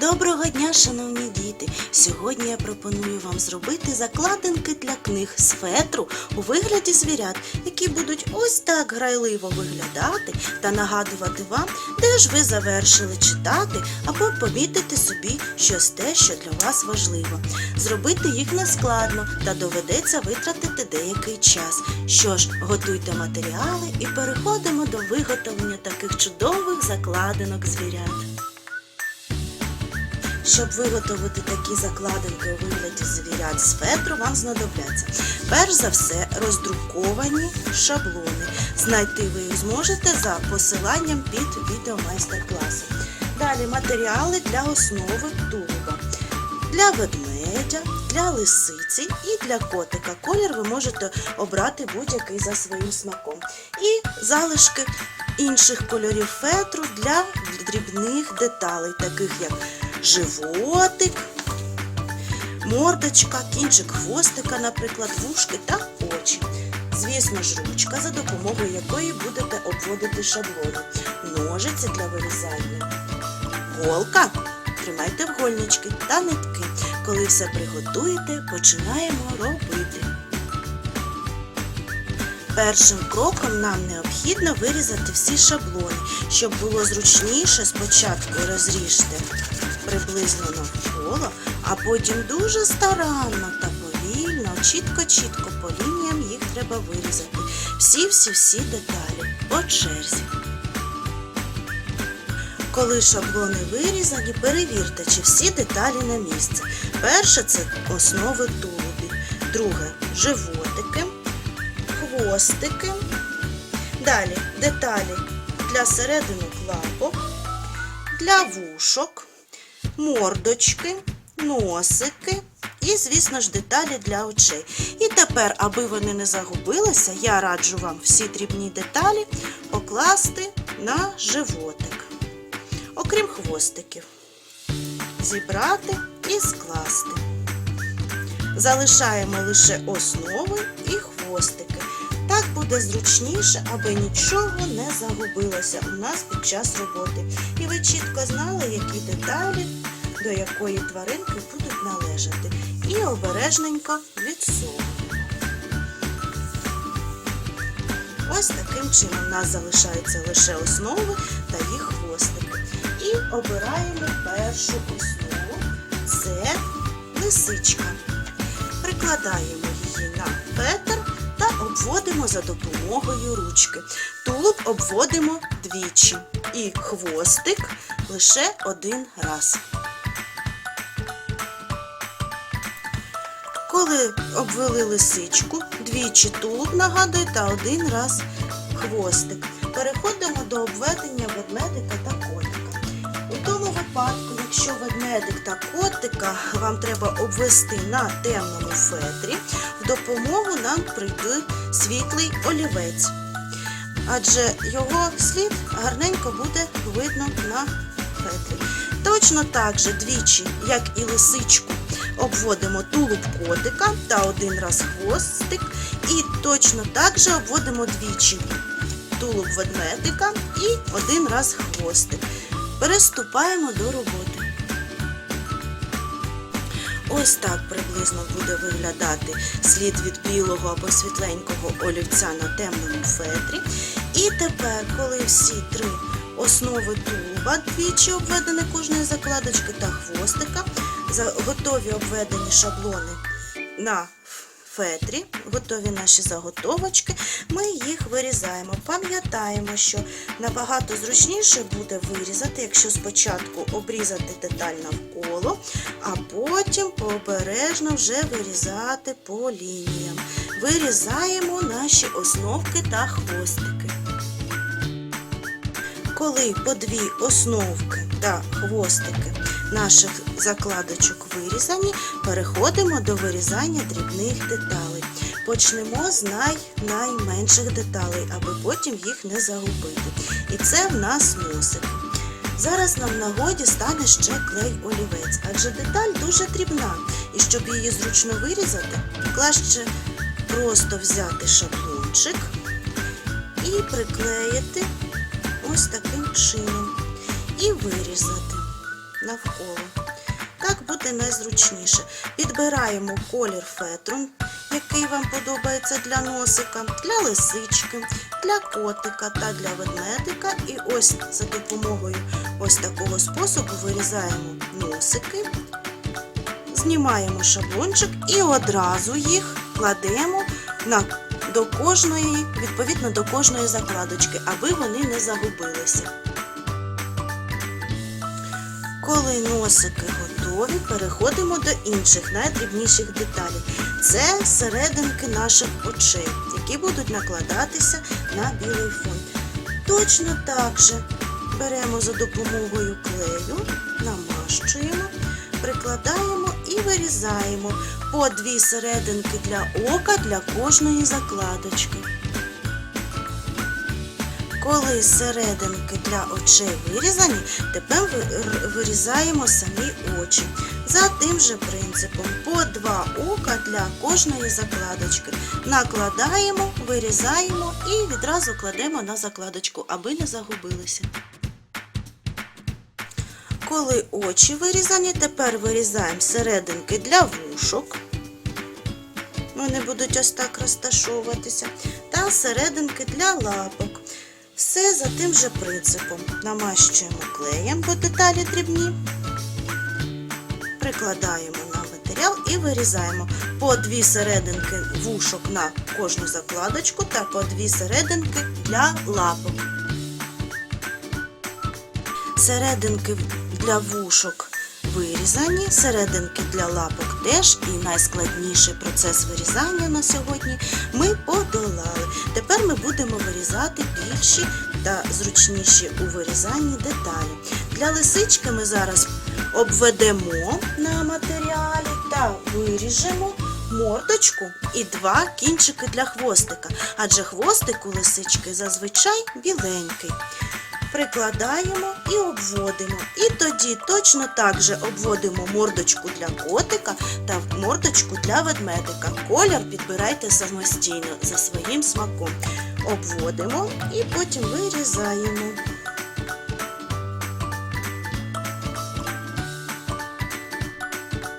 Доброго дня, шановні діти! Сьогодні я пропоную вам зробити закладинки для книг з фетру у вигляді звірят, які будуть ось так грайливо виглядати та нагадувати вам, де ж ви завершили читати або помітити собі щось те, що для вас важливо. Зробити їх нескладно та доведеться витратити деякий час. Що ж, готуйте матеріали і переходимо до виготовлення таких чудових закладинок звірят. Щоб виготовити такі закладинки у вигляді звірят з фетру, вам знадобляться перш за все роздруковані шаблони. Знайти ви їх зможете за посиланням під відео майстер-класу. Далі матеріали для основи тулуба. Для ведмедя, для лисиці і для котика. Колір ви можете обрати будь-який за своїм смаком. І залишки інших кольорів фетру для дрібних деталей, таких як животик, мордочка, кінчик хвостика, наприклад, вушки та очі. Звісно ж, ручка, за допомогою якої будете обводити шаблони, ножиці для вирізання, голка. Тримайте вгольнички та нитки. Коли все приготуєте, починаємо робити. Першим кроком нам необхідно вирізати всі шаблони. Щоб було зручніше, спочатку розріжте приблизно навколо, а потім дуже старанно та повільно, чітко-чітко по лініям їх треба вирізати. Всі-всі-всі деталі по черзі. Коли шаблони вирізані, перевірте, чи всі деталі на місці. Перше це основи тулубі, друге животики, хвостики. Далі деталі для середину лапок, для вушок, мордочки, носики і, звісно ж, деталі для очей. І тепер, аби вони не загубилися, я раджу вам всі дрібні деталі покласти на животик окрім хвостиків. Зібрати і скласти. Залишаємо лише основи і хвостики. Так буде зручніше, аби нічого не загубилося у нас під час роботи. І ви чітко знали, які деталі до якої тваринки будуть належати. І обережненько відсовуємо. Ось таким чином у нас залишаються лише основи та їх хвостики. І обираємо першу основу. Це лисичка. Прикладаємо її на петер та обводимо за допомогою ручки. Тулуб обводимо двічі і хвостик лише один раз. Коли обвели лисичку, двічі тулуб нагадує та один раз хвостик. Переходимо до обведення ведмедика та котика. У тому випадку, якщо ведмедик та котика вам треба обвести на темному фетрі, в допомогу нам прийде світлий олівець. Адже його слід гарненько буде видно на фетрі. Точно так же двічі, як і лисичку, обводимо тулуб котика та один раз хвостик. І точно так же обводимо двічі тулуб ведмедика і один раз хвостик. Переступаємо до роботи. Ось так приблизно буде виглядати слід від білого або світленького олівця на темному фетрі. І тепер, коли всі три основи тулуба двічі обведені кожної закладочки та хвостика, готові обведені шаблони на фетрі, готові наші заготовочки, ми їх вирізаємо. Пам'ятаємо, що набагато зручніше буде вирізати, якщо спочатку обрізати деталь навколо, а потім пообережно вже вирізати по лініям. Вирізаємо наші основки та хвостики. Коли по дві основки та хвостики наших закладочок вирізані, переходимо до вирізання дрібних деталей. Почнемо з най найменших деталей, аби потім їх не загубити. І це в нас носик. Зараз нам в нагоді стане ще клей олівець, адже деталь дуже дрібна. І щоб її зручно вирізати, краще просто взяти шаблончик і приклеїти ось таким чином і вирізати. Навколо. Так буде найзручніше. Підбираємо колір фетру, який вам подобається для носика, для лисички, для котика та для ведмедика. І ось за допомогою ось такого способу вирізаємо носики, знімаємо шаблончик і одразу їх кладемо на, до кожної, відповідно до кожної закладочки, аби вони не загубилися. Коли носики готові, переходимо до інших найдрібніших деталей. Це серединки наших очей, які будуть накладатися на білий фон. Точно так же беремо за допомогою клею, намащуємо, прикладаємо і вирізаємо по дві серединки для ока для кожної закладочки. Коли серединки для очей вирізані, тепер вирізаємо самі очі. За тим же принципом по два ока для кожної закладочки. Накладаємо, вирізаємо і відразу кладемо на закладочку, аби не загубилися. Коли очі вирізані, тепер вирізаємо серединки для вушок. Вони будуть ось так розташовуватися. Та серединки для лапок. Все за тим же принципом. Намащуємо клеєм, бо деталі дрібні. Прикладаємо на матеріал і вирізаємо по дві серединки вушок на кожну закладочку та по дві серединки для лапок. Серединки для вушок вирізані, серединки для лапок теж і найскладніший процес вирізання на сьогодні ми подолали. Тепер ми будемо вирізати більші та зручніші у вирізанні деталі. Для лисички ми зараз обведемо на матеріалі та виріжемо мордочку і два кінчики для хвостика, адже хвостик у лисички зазвичай біленький прикладаємо і обводимо. І тоді точно так же обводимо мордочку для котика та мордочку для ведмедика. Колір підбирайте самостійно за своїм смаком. Обводимо і потім вирізаємо.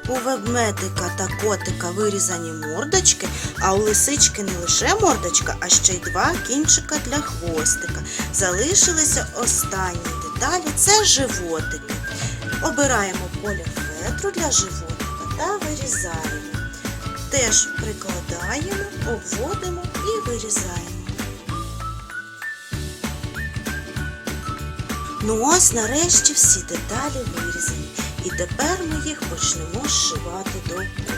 У ведмедика та котика вирізані мордочки, а у лисички не лише мордочка, а ще й два кінчика для хвостика. Залишилися останні деталі це животики. Обираємо колір фетру для животика та вирізаємо. Теж прикладаємо, обводимо і вирізаємо. Ну ось нарешті всі деталі вирізані. І тепер ми їх почнемо зшивати до купи.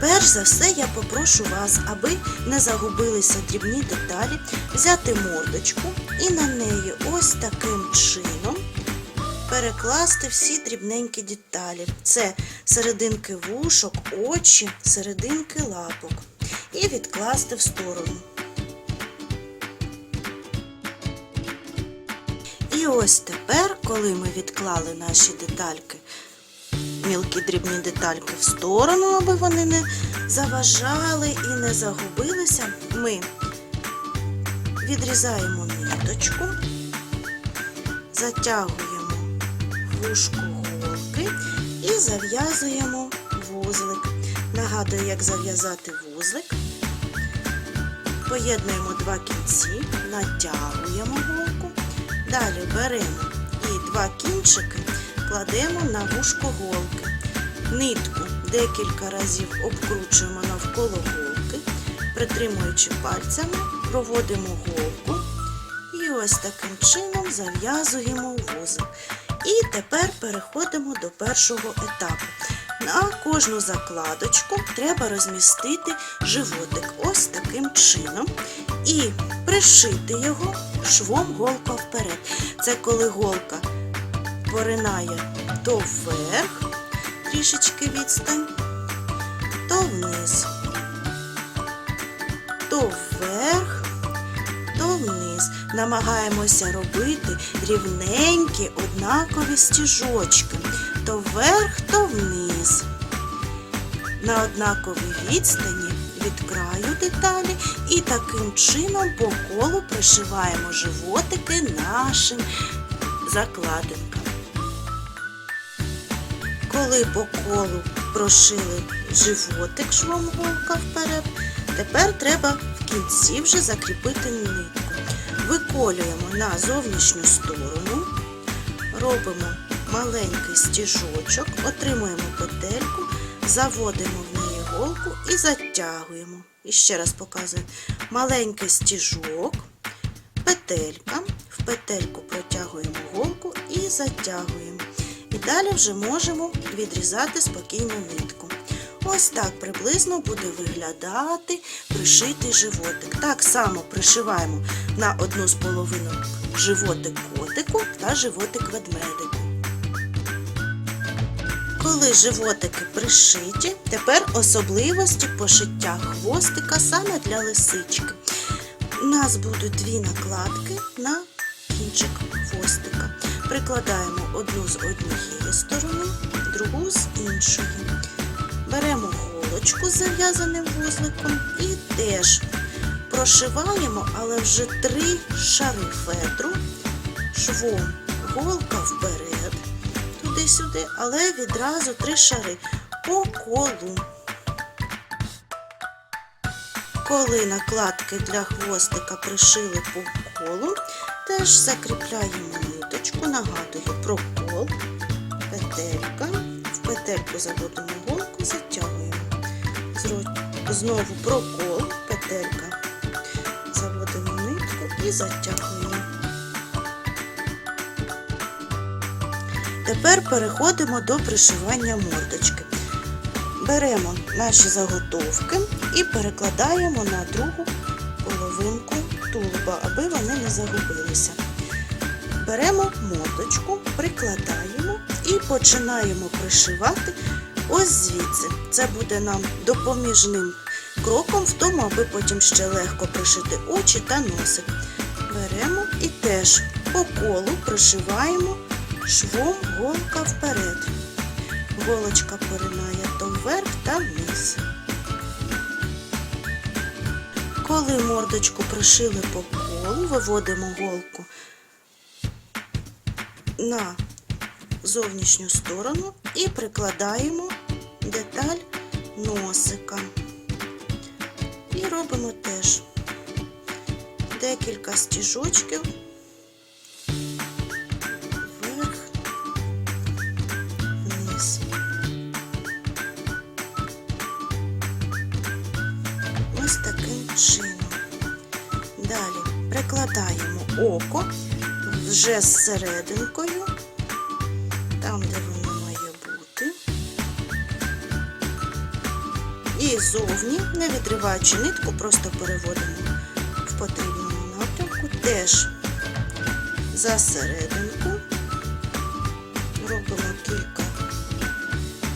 Перш за все я попрошу вас, аби не загубилися дрібні деталі, взяти мордочку і на неї ось таким чином перекласти всі дрібненькі деталі. Це серединки вушок, очі, серединки лапок. І відкласти в сторону. І ось тепер, коли ми відклали наші детальки, мілкі дрібні детальки в сторону, аби вони не заважали і не загубилися, ми відрізаємо ниточку, затягуємо вушку голки і зав'язуємо вузлик. Нагадую, як зав'язати вузлик. Поєднуємо два кінці, натягуємо голку. Далі беремо і два кінчики кладемо на вушко голки. Нитку декілька разів обкручуємо навколо голки, притримуючи пальцями, проводимо голку і ось таким чином зав'язуємо вузол. І тепер переходимо до першого етапу. На кожну закладочку треба розмістити животик ось таким чином і пришити його швом голка вперед. Це коли голка поринає то вверх, трішечки відстань, то вниз, то вверх, то вниз. Намагаємося робити рівненькі однакові стіжочки, то вверх, то вниз. На однаковій відстані від краю деталі і таким чином по колу пришиваємо животики нашим закладинкам. Коли по колу прошили животик швом голка вперед, тепер треба в кінці вже закріпити нитку. Виколюємо на зовнішню сторону, робимо маленький стіжочок, отримуємо петельку, заводимо в неї голку і затягуємо. І ще раз показую. Маленький стіжок, петелька, в петельку протягуємо голку і затягуємо. Далі вже можемо відрізати спокійно нитку. Ось так приблизно буде виглядати пришитий животик. Так само пришиваємо на одну з половинок животик котику та животик ведмедику. Коли животики пришиті, тепер особливості пошиття хвостика саме для лисички. У нас будуть дві накладки на кінчик хвостика. Прикладаємо одну з однієї сторони, другу з іншої. Беремо голочку з зав'язаним вузликом і теж прошиваємо, але вже три шари фетру швом голка вперед, туди-сюди, але відразу три шари по колу. Коли накладки для хвостика пришили по колу, теж закріпляємо ниточку, нагадую про кол, петелька, в петельку заводимо голку, затягуємо. Знову прокол, петелька, заводимо нитку і затягуємо. Тепер переходимо до пришивання мордочки. Беремо наші заготовки і перекладаємо на другу половинку тулуба, аби вони не загубилися. Беремо мордочку, прикладаємо і починаємо пришивати ось звідси. Це буде нам допоміжним кроком в тому, аби потім ще легко пришити очі та носик. Беремо і теж по колу пришиваємо швом голка вперед. Голочка поринає то вверх та вниз. Коли мордочку пришили по колу, виводимо голку на зовнішню сторону і прикладаємо деталь носика. І робимо теж декілька стіжочків вверх, вниз. Ось таким чином. Далі прикладаємо око вже з серединкою, там, де воно має бути. І зовні, не відриваючи нитку, просто переводимо в потрібному напрямку. Теж за серединку робимо кілька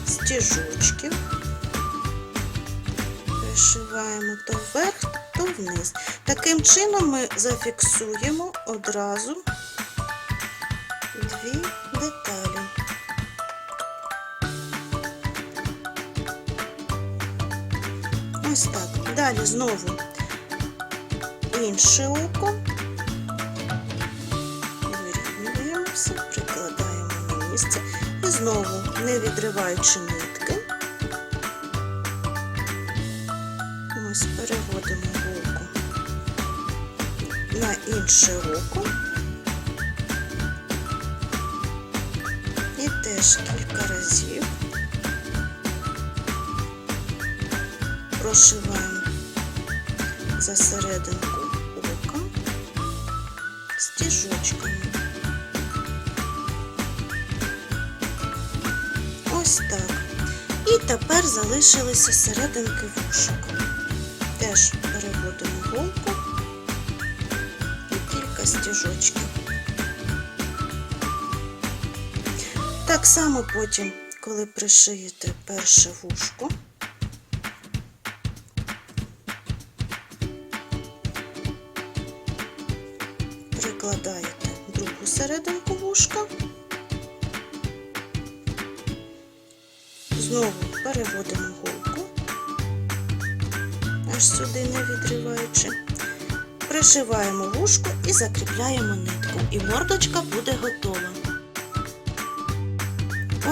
стіжочків, пришиваємо то вверх, то вниз. Таким чином ми зафіксуємо одразу Далі знову інше око. Вирівнюємося, прикладаємо на місце і знову, не відриваючи нитки, ось переводимо голку на інше око. І теж кілька разів прошиваємо за серединку ока стіжочками. Ось так. І тепер залишилися серединки вушок. Теж переводимо голку і кілька стіжочків. Так само потім, коли пришиєте перше вушко, вушка, знову переводимо голку, аж сюди не відриваючи, пришиваємо вушку і закріпляємо нитку, і мордочка буде готова.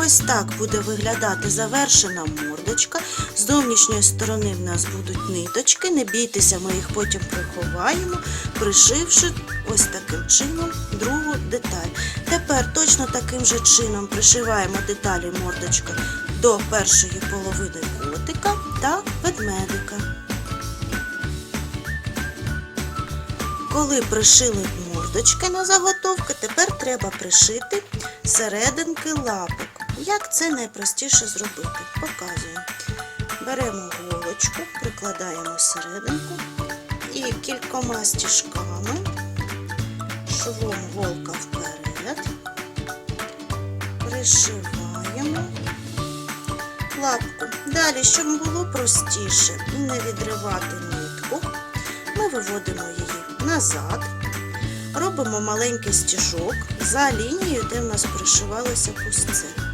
Ось так буде виглядати завершена мордочка. З зовнішньої сторони в нас будуть ниточки. Не бійтеся, ми їх потім приховаємо, пришивши ось таким чином другу деталь. Тепер точно таким же чином пришиваємо деталі мордочка до першої половини котика та ведмедика. Коли пришили мордочки на заготовки, тепер треба пришити серединки лапок. Як це найпростіше зробити? Показую. Беремо голочку, прикладаємо серединку і кількома стіжками швом голка вперед, пришиваємо лапку. Далі, щоб було простіше не відривати нитку, ми виводимо її назад, робимо маленький стіжок за лінією, де в нас пришивалося пустце.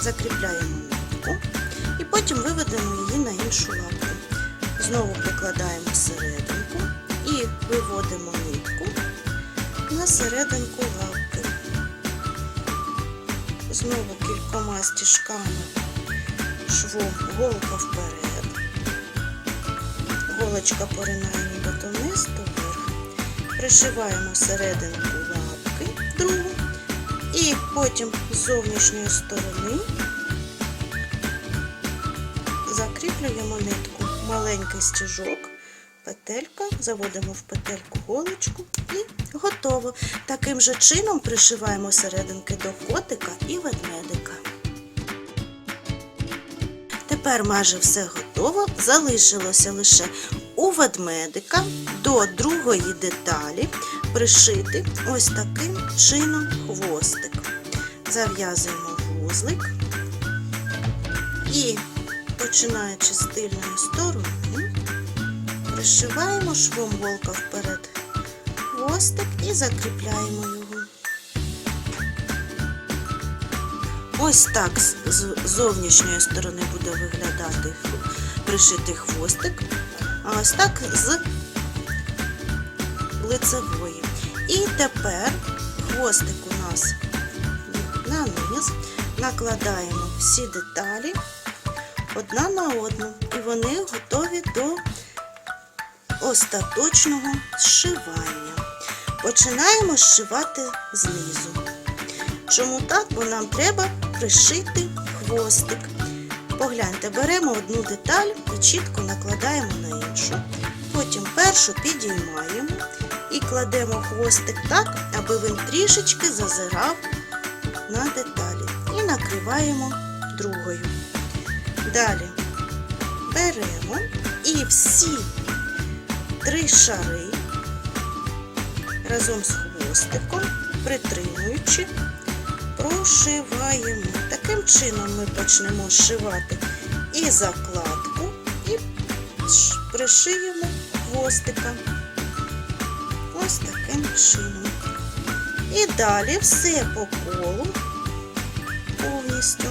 Закріпляємо нитку і потім виведемо її на іншу лапку. Знову прикладаємо серединку і виводимо нитку на серединку лапки. Знову кількома стіжками швом голка вперед. Голочка поринає нібито вниз то вверх. Пришиваємо серединку лапки другу і потім з зовнішньої сторони закріплюємо нитку. Маленький стіжок, петелька, заводимо в петельку голочку і готово. Таким же чином пришиваємо серединки до котика і ведмедика. Тепер майже все готово. Залишилося лише у ведмедика до другої деталі пришити ось таким чином хвостик. Зав'язуємо вузлик і, починаючи з тильної сторони, пришиваємо швом голка вперед хвостик і закріпляємо його. Ось так з зовнішньої сторони буде виглядати пришитий хвостик, а ось так з лицевої. І тепер хвостик у нас на накладаємо всі деталі одна на одну, і вони готові до остаточного зшивання. Починаємо зшивати знизу. Чому так? Бо нам треба пришити хвостик. Погляньте, беремо одну деталь і чітко накладаємо на іншу. Потім першу підіймаємо і кладемо хвостик так, аби він трішечки зазирав на деталі. І накриваємо другою. Далі беремо і всі три шари разом з хвостиком, притримуючи, прошиваємо. Таким чином ми почнемо зшивати і закладку, і пришиємо хвостика. Ось таким чином. І далі все по колу повністю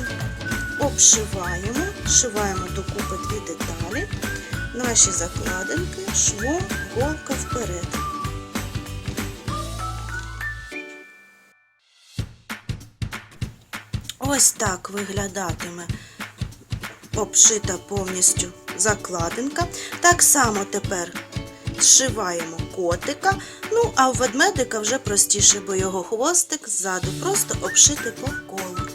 обшиваємо, шиваємо докупи дві деталі, наші закладинки, швом, голка вперед. Ось так виглядатиме обшита повністю закладинка. Так само тепер зшиваємо котика. Ну, а в ведмедика вже простіше, бо його хвостик ззаду просто обшити по колу.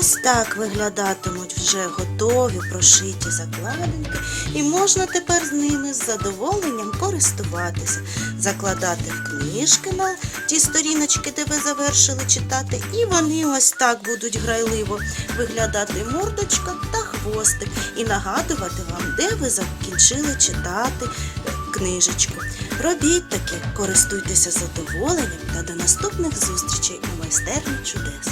Ось так виглядатимуть вже готові прошиті закладинки, і можна тепер з ними з задоволенням користуватися, закладати в книжки на ті сторіночки, де ви завершили читати, і вони ось так будуть грайливо виглядати мордочка та хвостик, і нагадувати вам, де ви закінчили читати е, книжечку. Робіть таке, користуйтеся задоволенням та до наступних зустрічей у майстерні чудес.